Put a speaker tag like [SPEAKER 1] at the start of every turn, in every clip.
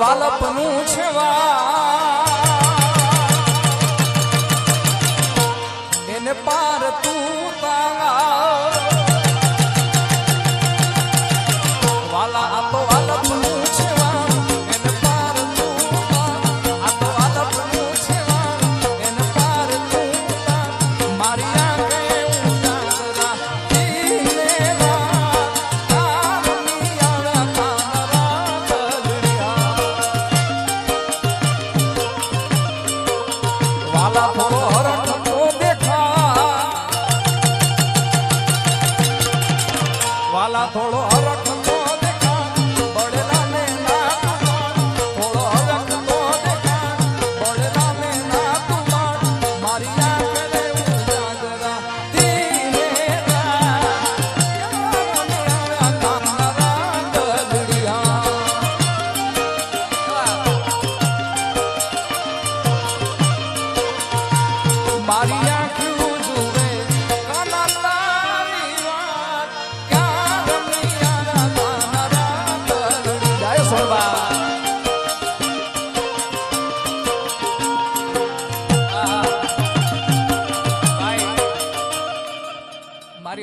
[SPEAKER 1] વાલપનું છે એને પાર તું તારા થોડો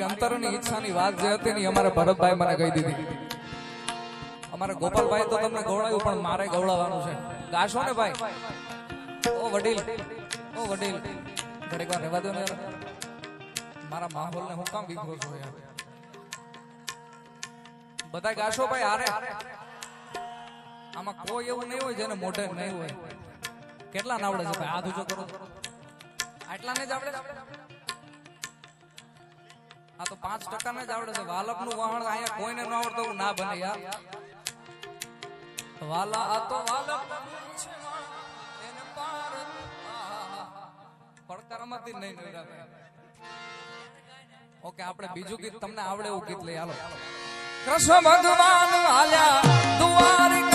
[SPEAKER 1] મારી અંતરની ઈચ્છાની વાત જે હતી ને અમારે ભરતભાઈ મને કહી દીધી. અમારા ગોપાલભાઈ તો તમને ગવડાવ્યું પણ મારે ગવડાવવાનું છે. ગાશો ને ભાઈ? ઓ વડીલ ઓ વડીલ. ઘડીક વાર રહેવા દો ને મારા માહોલ ને હું કામ વિખરો છો યાર. બધા ગાશો ભાઈ, આરે. આમાં કોઈ એવું નહીં હોય જેને મોઢે નહીં હોય. કેટલા નાવડે છે ભાઈ? હાથ ઊંચો કરો. આટલા ને જ આવડે? આ તો પાંચ ટકા ને જ આવડે છે. વાલકનું વાહણ અહીંયા કોઈને ન આવડતું ના બને યાર. વાલા આ તો આહા. પડકારમાંથી નહીં ઓકે, આપણે બીજું ગીત તમને આવડે એવું ગીત લઈ હાલો કૃષ્ણ ભગવાન હાલ્યા દ્વારિકાને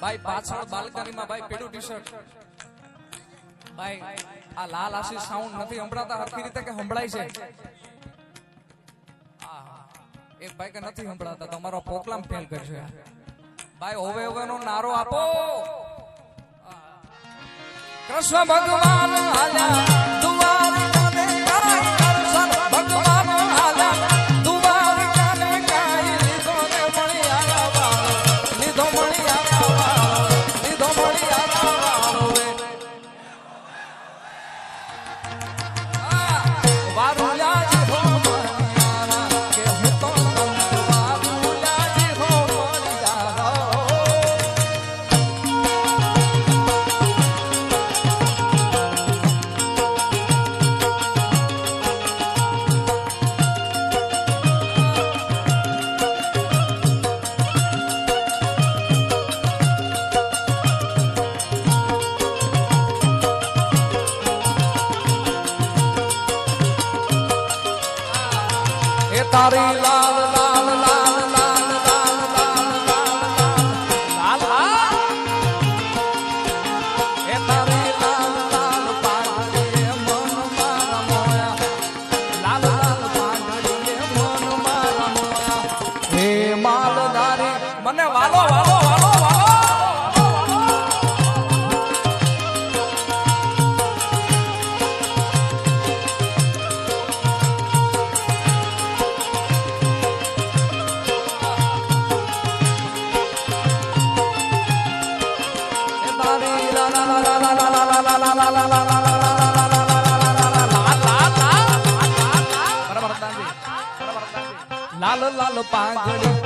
[SPEAKER 1] ભાઈ, પાછળ બાલ્કનીમાં ભાઈ પેલું ટી શર્ટ ભાઈ, આ લાલ આશી સાઉન્ડ નથી સંભળાતા, હરખી રીતે કે સંભળાય છે. એક ભાઈ કે નથી સંભળાતા, તમારો પ્રોગ્રામ ફેલ કરશે. ભાઈ હોવે હોવે નો નારો આપો. કૃષ્ણ ભગવાન હાલ્યા તારી લાલ લાલ લાલ લાલ લાલ લાલ લાલ એ તારી લાલ લાલ પાંડે મન મારા મોયા. લાલ લાલ પાંડે મન મારા મોયા. હે માલધારી, મને વાલો વાલો. લાલ લાલ પાંગડી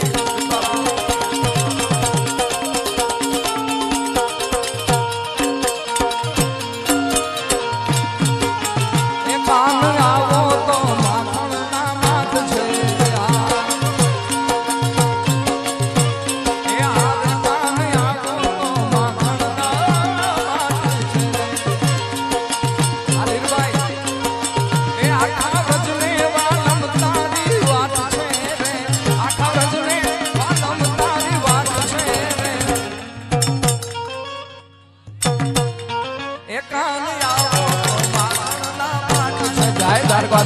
[SPEAKER 2] જાય દ્વારકા